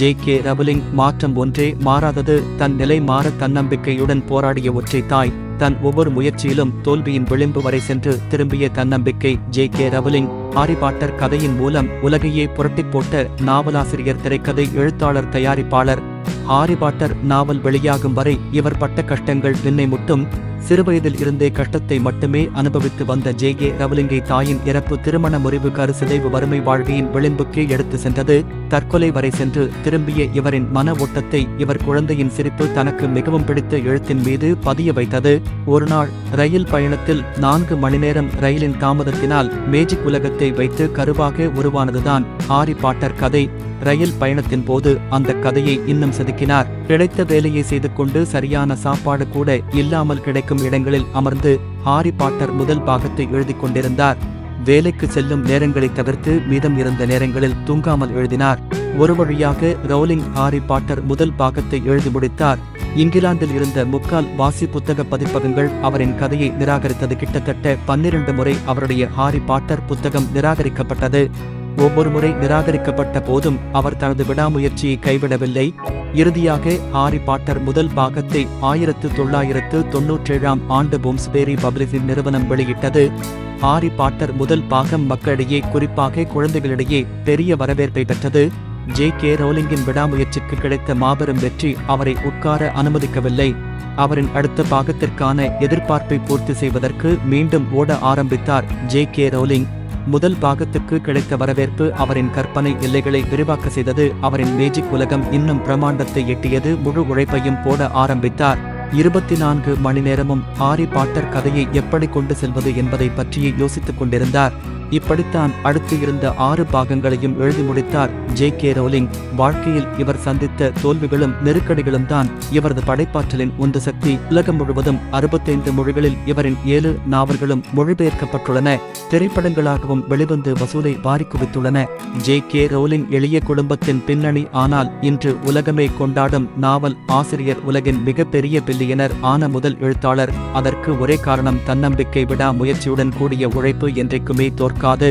J K ரவலிங் மாற்றம் ஒன்றே மாறாதது தன் நிலை மாற தன்னம்பிக்கையுடன் போராடிய ஒற்றை தாய் தன் ஒவ்வொரு முயற்சியிலும் தோல்வியின் விளிம்பு வரை சென்று திரும்பிய தன்னம்பிக்கை J K Rowling Harry Potter கதையின் மூலம் உலகையே புரட்டிப் போட்ட நாவலாசிரியர் திரைக்கதை எழுத்தாளர் தயாரிப்பாளர். ஹாரி பாட்டர் நாவல் வெளியாகும் வரை இவர் பட்ட கஷ்டங்கள் நின்னை முட்டும் சிறுவயதில் இருந்தே கஷ்டத்தை மட்டுமே அனுபவித்து வந்த ஜே கே ரவலிங்கை தாயின் இறப்பு திருமண முறிவு கருசிதைவு வறுமை வாழ்க்கையின் விளிம்புக்கே எடுத்து சென்றது. தற்கொலை வரை சென்று திரும்பிய இவரின் மன ஓட்டத்தை இவர் குழந்தையின் சிரிப்பு தனக்கு மிகவும் பிடித்த எழுத்தின் மீது பதிய வைத்தது. ஒருநாள் ரயில் பயணத்தில் நான்கு மணி நேரம் ரயிலின் தாமதத்தினால் மேஜிக் உலகத்தை வைத்து கருவாக உருவானதுதான். ஹாரி பாட்டர் கதை ரயில் பயணத்தின் போது அந்த கதையை இன்னும் செதுக்கினார். கிடைத்த வேலையை செய்து கொண்டு சரியான சாப்பாடு கூட இல்லாமல் கிடைக்கும் இடங்களில் அமர்ந்து ஹாரி பாட்டர் முதல் பாகத்தை எழுதி கொண்டிருந்தார். வேலைக்கு செல்லும் நேரங்களை தவிர்த்து மீதம் இருந்த நேரங்களில் தூங்காமல் எழுதினார். ஒரு வழியாக ரவுலிங் ஹாரி பாட்டர் முதல் பாகத்தை எழுதி முடித்தார். இங்கிலாந்தில் இருந்த முக்கால் வாசி புத்தக பதிப்பகங்கள் அவரின் கதையை நிராகரித்தது. கிட்டத்தட்ட பன்னிரண்டு முறை அவருடைய ஹாரி பாட்டர் புத்தகம் நிராகரிக்கப்பட்டது. ஒவ்வொரு முறை நிராகரிக்கப்பட்ட போதும் அவர் தனது விடாமுயற்சியை கைவிடவில்லை. இறுதியாக ஹாரி பாட்டர் முதல் பாகத்தை ஆயிரத்து தொள்ளாயிரத்து தொன்னூற்றேழாம் ஆண்டு போம்ஸ்பேரி பப்ளிசிங் நிறுவனம் வெளியிட்டது. ஹாரி பாட்டர் முதல் பாகம் மக்களிடையே குறிப்பாக குழந்தைகளிடையே பெரிய வரவேற்பை பெற்றது. ஜே கே ரோலிங்கின் விடாமுயற்சிக்கு கிடைத்த மாபெரும் வெற்றி அவரை உட்கார அனுமதிக்கவில்லை. அவரின் அடுத்த பாகத்திற்கான எதிர்பார்ப்பை பூர்த்தி செய்வதற்கு மீண்டும் ஓட ஆரம்பித்தார் ஜே கே ரோலிங். முதல் பாகத்துக்கு கிடைத்த வரவேற்பு அவரின் கற்பனை எல்லைகளை விரிவாக்க செய்தது அவரின் மேஜிக் உலகம் இன்னும் பிரமாண்டத்தை எட்டியது முழு உழைப்பையும் போட ஆரம்பித்தார். இருபத்தி நான்கு மணி நேரமும் ஹாரி பாட்டர் கதையை எப்படி கொண்டு செல்வது என்பதை பற்றியே யோசித்துக் கொண்டிருந்தார். இப்படித்தான் அடுத்து இருந்த ஆறு பாகங்களையும் எழுதி முடித்தார் ஜே கே ரோலிங். வாழ்க்கையில் இவர் சந்தித்த தோல்விகளும் நெருக்கடிகளும் தான் இவரது படைப்பாற்றலின் உந்து சக்தி. உலகம் முழுவதும் அறுபத்தைந்து மொழிகளில் இவரின் ஏழு நாவல்களும் மொழிபெயர்க்கப்பட்டுள்ளன. திரைப்படங்களாகவும் வெளிவந்து வசூலை வாரி குவித்துள்ளன ஜே கே ரோலிங் எளிய குடும்பத்தின் பின்னணி ஆனால் இன்று உலகமே கொண்டாடும் நாவல் ஆசிரியர் உலகின் மிகப்பெரிய பில்லியனர் ஆன முதல் எழுத்தாளர். அதற்கு ஒரே காரணம் தன்னம்பிக்கை விடா முயற்சியுடன் கூடிய உழைப்பு என்றைக்குமே தோற்காது